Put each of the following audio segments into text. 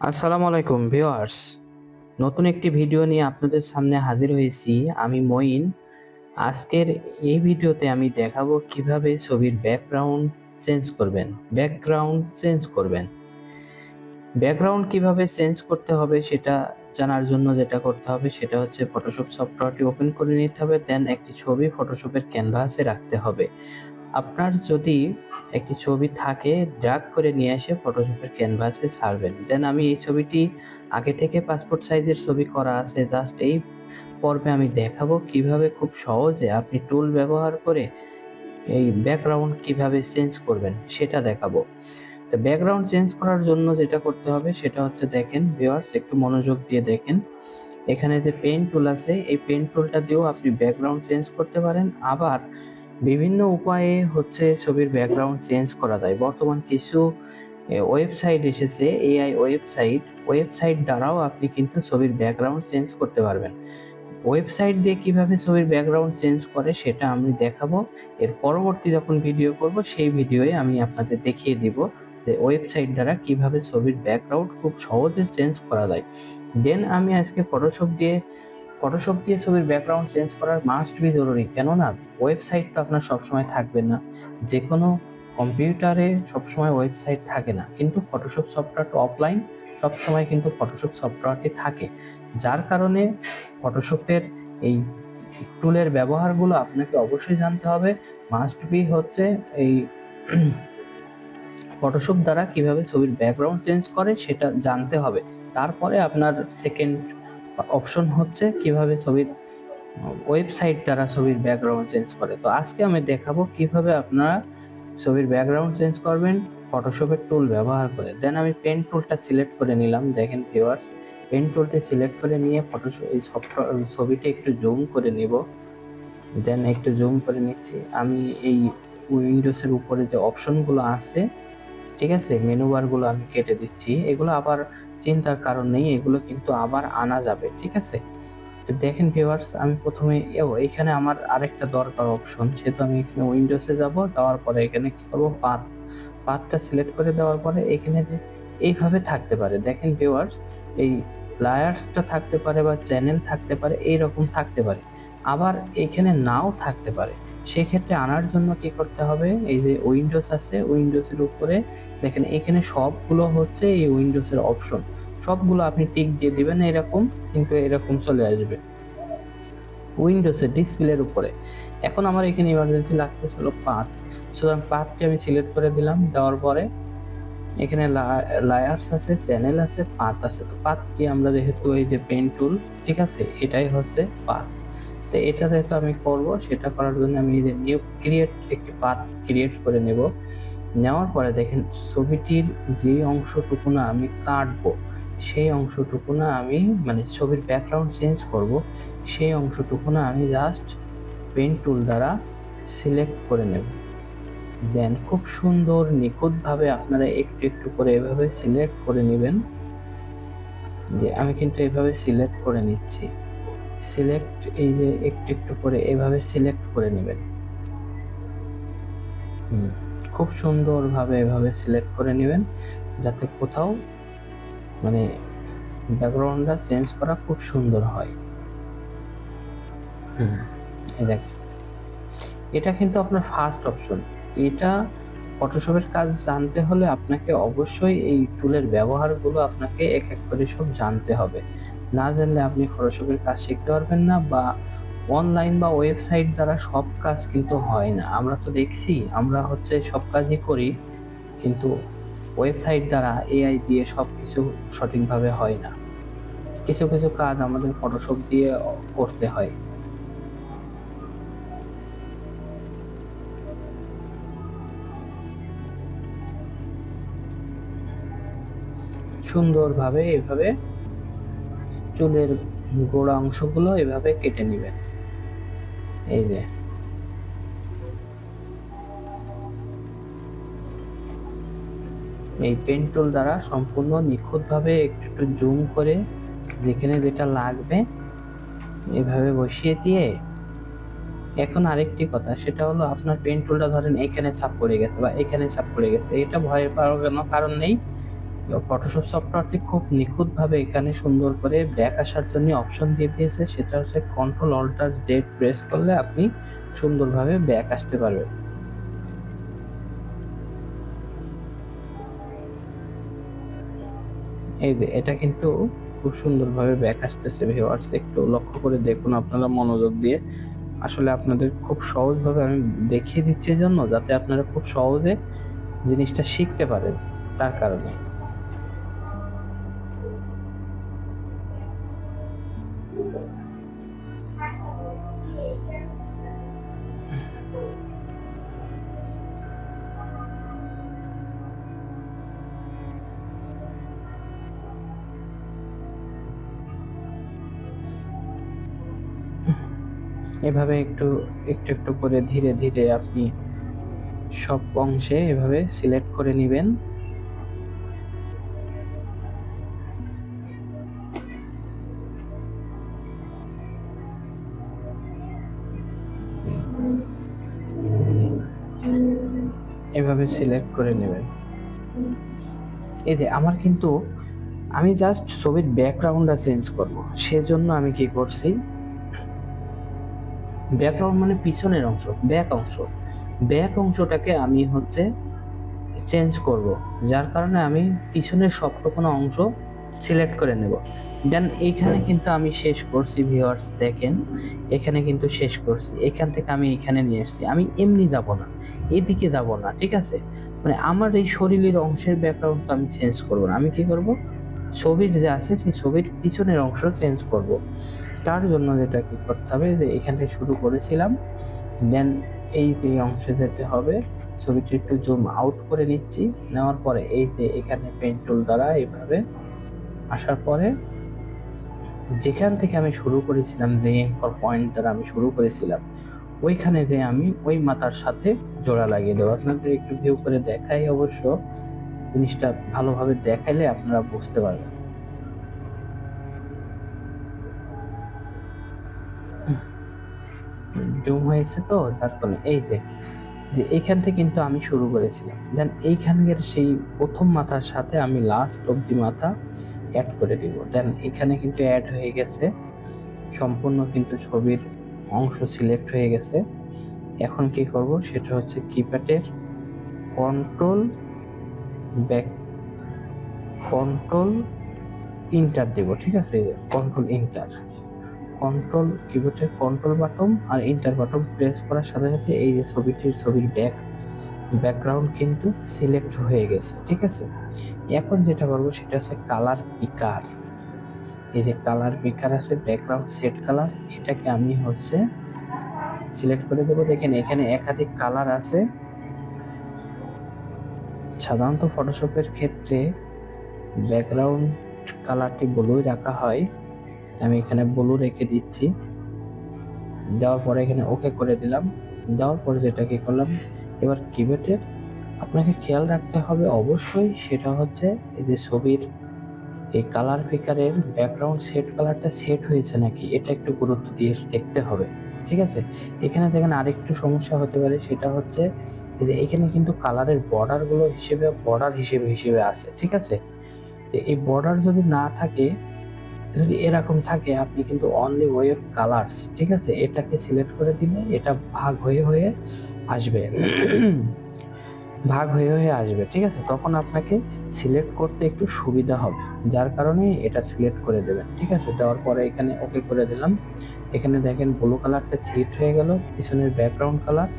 আসসালামু আলাইকুম ভিউয়ার্স। নতুন একটি ভিডিও নিয়ে আপনাদের সামনে হাজির হয়েছি। আমি মঈন। আজকের এই ভিডিওতে আমি দেখাবো কীভাবে ছবির ব্যাকগ্রাউন্ড চেঞ্জ করবেন। ব্যাকগ্রাউন্ড চেঞ্জ করবেন। ব্যাকগ্রাউন্ড কীভাবে চেঞ্জ করতে হবে সেটা জানার জন্য যেটা করতে হবে সেটা হচ্ছে ফটোশপ সফটওয়্যারটি ওপেন করে নিতে হবে। দেন একটি ছবি ফটোশপের ক্যানভাসে রাখতে হবে। আপনার যদি একটি ছবি থাকে ড্রাগ করে নিয়ে এসে ফটোশপের ক্যানভাসে ছাড়বেন। দেন আমি এই ছবিটি আগে থেকে পাসপোর্ট সাইজের ছবি করা আছে জাস্ট এই পর্বে আমি দেখাবো কীভাবে খুব সহজে আপনি টুল ব্যবহার করে এই ব্যাকগ্রাউন্ড কীভাবে চেঞ্জ করবেন, সেটা দেখাবো। তো ব্যাকগ্রাউন্ড চেঞ্জ করার জন্য যেটা করতে হবে, সেটা হচ্ছে দেখেন ভিউয়ার্স একটু মনোযোগ দিয়ে দেখেন। এখানে যে পেন টুল আছে, এই পেন টুলটা দিয়েও আপনি ব্যাকগ্রাউন্ড চেঞ্জ করতে পারেন। আবার বিভিন্ন উপায়ে হচ্ছে ছবির ব্যাকগ্রাউন্ড চেঞ্জ করা যায়। বর্তমান কিছু ওয়েবসাইট এসেছে এআই ওয়েবসাইট ওয়েবসাইট দ্বারাও আপনি কিন্তু ছবির ব্যাকগ্রাউন্ড চেঞ্জ করতে পারবেন। ওয়েবসাইট দিয়ে কীভাবে ছবির ব্যাকগ্রাউন্ড চেঞ্জ করে সেটা আমি দেখাবো। এর পরবর্তী যখন ভিডিও করব, সেই ভিডিওয়ে আমি আপনাদের দেখিয়ে দিব যে ওয়েবসাইট দ্বারা কীভাবে ছবির ব্যাকগ্রাউন্ড খুব সহজে চেঞ্জ করা যায়। দেন আমি আজকে ফটোশপ দিয়ে ফটোশপ দিয়ে ছবির ব্যাকগ্রাউন্ড চেঞ্জ করার মাস্ট বি জরুরি। কেননা ওয়েবসাইট তো আপনার সবসময় থাকবে না। যে কোনো কম্পিউটারে সবসময় ওয়েবসাইট থাকে না। কিন্তু ফটোশপ সফটওয়্যারটা অফলাইন সবসময় কিন্তু ফটোশপ সফটওয়্যারটি থাকে। যার কারণে ফটোশপের এই টুলের ব্যবহারগুলো আপনাকে অবশ্যই জানতে হবে। মাস্ট বি হচ্ছে এই ফটোশপ দ্বারা কীভাবে ছবির ব্যাকগ্রাউন্ড চেঞ্জ করে সেটা জানতে হবে। তারপরে আপনার সেকেন্ড অপশন হচ্ছে কীভাবে ছবির ওয়েবসাইট দ্বারা ছবির ব্যাকগ্রাউন্ড চেঞ্জ করে। তো আজকে আমি দেখাবো কীভাবে আপনারা ছবির ব্যাকগ্রাউন্ড চেঞ্জ করবেন ফটোশপের টুল ব্যবহার করে। দেন আমি পেন টুলটা সিলেক্ট করে নিলাম, দেখেন ভিউয়ার্স পেন টুলটা সিলেক্ট করে নিয়ে ফটোশপ এই সফটওয়্যার ছবিটা একটু জুম করে নিব। দেন একটু জুম করে নিচ্ছি। আমি এই উইন্ডোজের উপরে যে অপশনগুলো আছে, ঠিক আছে? মেনু বারগুলো আমি কেটে দিচ্ছি। এগুলো আবার চিন্তার কারণ নেই, এগুলো কিন্তু আবার আনা যাবে, ঠিক আছে? তো দেখেন ভিউয়ার্স আমি প্রথমে এখানে আমার আরেকটা দরকার অপশন সেহেতু আমি এখানে উইন্ডোজে যাব, দেওয়ার পরে এখানে কি করব? পাথ পাথটা সিলেক্ট করে দেওয়ার পরে এখানে এইভাবে থাকতে পারে। দেখেন ভিউয়ার্স এই লায়ার্সটা থাকতে পারে বা চ্যানেল থাকতে পারে এই রকম থাকতে পারে। আবার এখানে নাও থাকতে পারে। সেক্ষেত্রে আনার জন্য কি করতে হবে? এই যে উইন্ডোজ আছে উইন্ডোজের উপরে দেখেন এখানে সবগুলো হচ্ছে এই উইন্ডোজের অপশন সবগুলো আপনি টিক দিয়ে দিবেন, এরকম কিন্তু এরকম চলে আসবে। উইন্ডোজের ডিসপ্লের উপরে। এখন আমার এখানে ইমার্জেন্সি লাগতেছে হলো পাথ। সুতরাং পাথটি আমি সিলেক্ট করে দিলাম, দেওয়ার পরে এখানে লায়ার্স আছে চ্যানেল আছে, পাথ আছে। তো পাথ কি আমরা যেহেতু এই যে পেন টুল ঠিক আছে? এটাই হচ্ছে পাথ। তো এটা যেহেতু আমি করব, সেটা করার জন্য আমি এই যে নিউ ক্রিয়েট একটি পাথ ক্রিয়েট করে নেব। নেওয়ার পরে দেখেন, ছবিটির যে অংশটুকু না আমি কাটবো, সেই অংশটুকু না আমি মানে ছবির ব্যাকগ্রাউন্ড চেঞ্জ করব, সেই অংশটুকু না আমি জাস্ট পেন টুল দ্বারা সিলেক্ট করে নেব। দেন খুব সুন্দর, নিখুঁতভাবে আপনারা একটু একটু করে এভাবে সিলেক্ট করে নেবেন। যে আমি কিন্তু এভাবে সিলেক্ট করে নিচ্ছি। সিলেক্ট এই যে একটু একটু করে এভাবে সিলেক্ট করে নেবেন। খুব সুন্দরভাবে এভাবে সিলেক্ট করে নেবেন যাতে কোথাও মানে ব্যাকগ্রাউন্ডটা চেঞ্জ করা খুব সুন্দর হয়। দেখ এটা কিন্তু আপনার ফার্স্ট অপশন এটা ফটোশপের কাজ জানতে হলে আপনাকে অবশ্যই এই টুলের ব্যবহারগুলো আপনাকে এক এক করে সব জানতে হবে। না জানলে আপনি ফটোশপের কাজ শিখতে পারবেন না বা অনলাইন বা ওয়েবসাইট দ্বারা সব কাজ কিন্তু হয় না। আমরা তো দেখছি, আমরা হচ্ছে সব কাজই করি, কিন্তু ওয়েবসাইট দ্বারা এআই দিয়ে সব কিছু সঠিকভাবে হয় না। কিছু কিছু কাজ আমাদের ফটোশপ দিয়ে করতে হয়। সুন্দরভাবে এভাবে চুলের গোড়া অংশগুলো এভাবে কেটে নেবেন। এই যে। এই পেন টুল দ্বারা সম্পূর্ণ নিখুঁতভাবে একটু একটু জুম করে যেখানে যেটা লাগবে, এভাবে বসিয়ে দিয়ে। এখন আরেকটি কথা, সেটা হলো আপনার পেন টুলটা ধরেন এখানে ছাপ পড়ে গেছে বা এখানে ছাপ পড়ে গেছে। এটা ভয় পাওয়ার কোনো কারণ নেই। ফটোশপ সফটওয়্যারটি খুব নিখুঁতভাবে এখানে সুন্দর করে ব্যাক আসার জন্য অপশন দিয়ে দিয়েছে, সেটা হচ্ছে কন্ট্রোল অল্টার জেড প্রেস করলে আপনি সুন্দরভাবে ব্যাক আসতে পারবেন। এই যে, এটা কিন্তু খুব সুন্দরভাবে ব্যাক আসতেছে ভিউয়ার্স একটু লক্ষ্য করে দেখুন আপনারা মনোযোগ দিয়ে। আসলে আপনাদের খুব সহজভাবে আমি দেখিয়ে দিচ্ছি জন্য, যাতে আপনারা খুব সহজে জিনিসটা শিখতে পারেন, তার কারণে। এভাবে একটু একটু একটু করে ধীরে ধীরে আপনি সব অংশে এভাবে সিলেক্ট করে নেবেন। সিলেক্ট করে নেবেন। এই যে, আমার কিন্তু, আমি জাস্ট ছবির ব্যাকগ্রাউন্ডটা চেঞ্জ করব। সেজন্য আমি কি করছি? ব্যাকগ্রাউন্ড মানে পিছনের অংশ ব্যাক অংশ। ব্যাক অংশটাকে আমি হচ্ছে চেঞ্জ করব। যার কারণে আমি পিছনের সবটুকুনো অংশ সিলেক্ট করে নেব। দেন এইখানে কিন্তু আমি শেষ করছি ভিউয়ার্স দেখেন। এখানে কিন্তু শেষ করছি। এখান থেকে আমি এখানে নিয়ে এসেছি আমি এমনি যাব না। এদিকে যাব না ঠিক আছে? মানে আমার এই শরীরের অংশের ব্যাকগ্রাউন্ডটা আমি চেঞ্জ করব না। আমি কি করব? ছবির যে আছে সেই ছবির পিছনের অংশ চেঞ্জ করব। তার জন্য যেটা কি করতে হবে যে এখান থেকে শুরু করেছিলাম। দেন এই যে অংশে যেতে হবে ছবিটি একটু জুম আউট করে নিচ্ছি। নেওয়ার পরে এই যে এখানে পেন টুল দ্বারা এইভাবে আসার পরে যেখান থেকে আমি শুরু করেছিলাম যে পয়েন্ট দ্বারা আমি শুরু করেছিলাম, ওইখানে যে আমি ওই মাথার সাথে জোড়া লাগিয়ে দেবো। আপনাদের একটু ভিউ করে দেখাই অবশ্য, জিনিসটা ভালোভাবে দেখাইলে আপনারা বুঝতে পারবেন। জুম হয়েছে তো, যার ফলে এই যে যে এইখান থেকে কিন্তু আমি শুরু করেছিলাম। দেন এইখানের সেই প্রথম মাথার সাথে আমি লাস্ট অব্দি মাথা অ্যাড করে দিব। দেন এখানে কিন্তু অ্যাড হয়ে গেছে। সম্পূর্ণ কিন্তু ছবির অংশ সিলেক্ট হয়ে গেছে। এখন কি করব? সেটা হচ্ছে কিপ্যাডের কন্ট্রোল ব্যাক কন্ট্রোল ইন্টার দেব, ঠিক আছে? কন্ট্রোল ইন্টার কন্ট্রোল কিবোর্ডের কন্ট্রোল বাটন আর ইন্টার বাটন প্রেস করার সাথে সাথে এই যে ছবিটির, ছবির ব্যাক ব্যাকগ্রাউন্ড কিন্তু সিলেক্ট হয়ে গেছে, ঠিক আছে? এখন যেটা করব সেটা হচ্ছে কালার পিকার এই যে কালার পিকার আছে ব্যাকগ্রাউন্ড সেট কালার এটাকে আমি হচ্ছে সিলেক্ট করে দেবো। দেখেন, এখানে একাধিক কালার আছে। সাধারণত ফটোশপের ক্ষেত্রে ব্যাকগ্রাউন্ড কালারটি ব্লুই রাখা হয়। আমি এখানে ব্লু রেখে দিচ্ছি। দেওয়ার পরে এখানে ওকে করে দিলাম। দেওয়ার পরে যেটা কি করলাম? এবার কিবোর্ডের আপনাকে খেয়াল রাখতে হবে অবশ্যই সেটা হচ্ছে এই যে ছবির এই কালার ফিকারের ব্যাকগ্রাউন্ড সেট কালারটা সেট হয়েছে নাকি? এটা একটু গুরুত্ব দিয়ে দেখতে হবে, ঠিক আছে? এখানে দেখেন আরেকটু সমস্যা হতে পারে, সেটা হচ্ছে যে এখানে কিন্তু কালারের বর্ডারগুলো হিসেবে বর্ডার হিসেবে হিসেবে আছে, ঠিক আছে? এই বর্ডার যদি না থাকে, যদি এরকম থাকে, আপনি কিন্তু অনলি ওয়ে অফ কালার্স ঠিক আছে? এটাকে সিলেক্ট করে দিলে এটা ভাগ হয়ে হয়ে আসবে। ভাগ হয়ে হয়ে আসবে, ঠিক আছে? তখন আপনাকে সিলেক্ট করতে একটু সুবিধা হবে। যার কারণে এটা সিলেক্ট করে দেবেন, ঠিক আছে? দেওয়ার পরে এখানে ওকে করে দিলাম। এখানে দেখেন ব্লু কালারটা সিলেক্ট হয়ে গেল, পিছনের ব্যাকগ্রাউন্ড কালার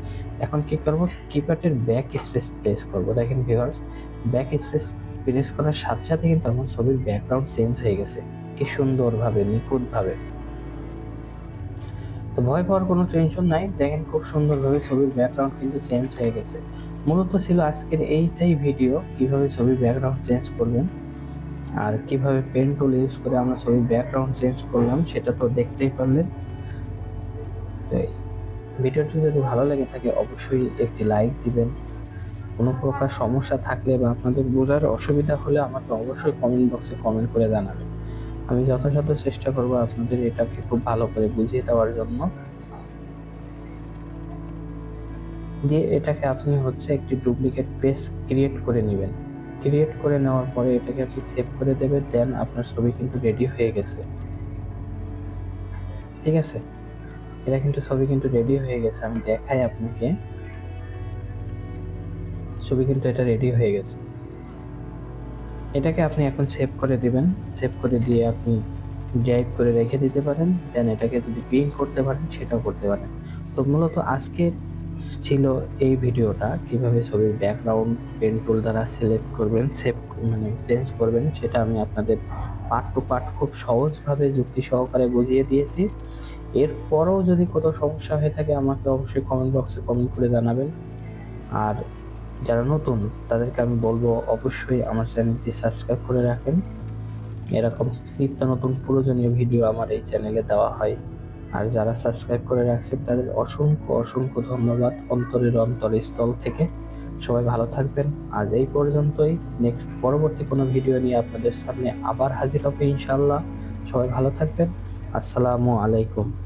এখন কি করব? কিপ্যাডের ব্যাক স্পেস প্রেস করব। দেখেন ভিউয়ার্স ব্যাক স্পেস প্রেস করার সাথে সাথে কিন্তু আমার ছবির ব্যাকগ্রাউন্ড চেঞ্জ হয়ে গেছে। কি সুন্দরভাবে, নিখুঁতভাবে। ভয় পাওয়ার কোনো টেনশন নাই। দেখেন খুব সুন্দরভাবে ছবির ব্যাকগ্রাউন্ড কিন্তু চেঞ্জ হয়ে গেছে। মূলত ছিল আজকের এইটাই ভিডিও কীভাবে ছবির ব্যাকগ্রাউন্ড চেঞ্জ করবেন আর কীভাবে পেন টুল ইউজ করে আমরা ছবির ব্যাকগ্রাউন্ড চেঞ্জ করলাম, সেটা তো দেখতেই পারলেন। তো ভিডিওটি যদি ভালো লেগে থাকে, অবশ্যই একটি লাইক দিবেন। কোনো প্রকার সমস্যা থাকলে বা আপনাদের বোঝার অসুবিধা হলে আমাকে অবশ্যই কমেন্ট বক্সে কমেন্ট করে জানাবেন। আমি যথাযথ চেষ্টা করব আপনাদের এটাকে খুব ভালো করে বুঝিয়ে দেওয়ার জন্য। দিয়ে এটাকে আপনি হচ্ছে একটি ডুপ্লিকেট পেজ ক্রিয়েট করে নেবেন। ক্রিয়েট করে নেওয়ার পরে এটাকে আপনি সেভ করে দেবেন, দেন আপনার ছবি কিন্তু রেডি হয়ে গেছে। ঠিক আছে? এটা কিন্তু ছবি কিন্তু রেডি হয়ে গেছে, আমি দেখাই আপনাকে। ছবি কিন্তু এটা রেডি হয়ে গেছে। এটাকে আপনি এখন সেভ করে দিবেন। সেভ করে দিয়ে আপনি ড্রাইভ করে রেখে দিতে পারেন। দেন এটাকে যদি প্রিন্ট করতে পারেন, সেটাও করতে পারেন। তো মূলত আজকে ছিল এই ভিডিওটা। কীভাবে ছবির ব্যাকগ্রাউন্ড পেন টুল দ্বারা সিলেক্ট করবেন সেভ মানে চেঞ্জ করবেন, সেটা আমি আপনাদের পার্ট টু পার্ট খুব সহজভাবে যুক্তি সহকারে বুঝিয়ে দিয়েছি। এরপরও যদি কোনো সমস্যা হয়ে থাকে, আমাকে অবশ্যই কমেন্ট বক্সে কমেন্ট করে জানাবেন। আর যারা নতুন, তাদেরকে আমি বলব অবশ্যই আমার চ্যানেলটি সাবস্ক্রাইব করে রাখেন। এরকম নিত্য নতুন প্রয়োজনীয় ভিডিও আমার এই চ্যানেলে দেওয়া হয়। আর যারা সাবস্ক্রাইব করে রাখছেন, তাদের অসংখ্য অসংখ্য ধন্যবাদ অন্তরের অন্তরস্থল থেকে। সবাই ভালো থাকবেন। আজ এই পর্যন্তই। নেক্সট পরবর্তী কোনো ভিডিও নিয়ে আপনাদের সামনে আবার হাজির হবে ইনশাল্লাহ সবাই ভালো থাকবেন। আসসালামু আলাইকুম।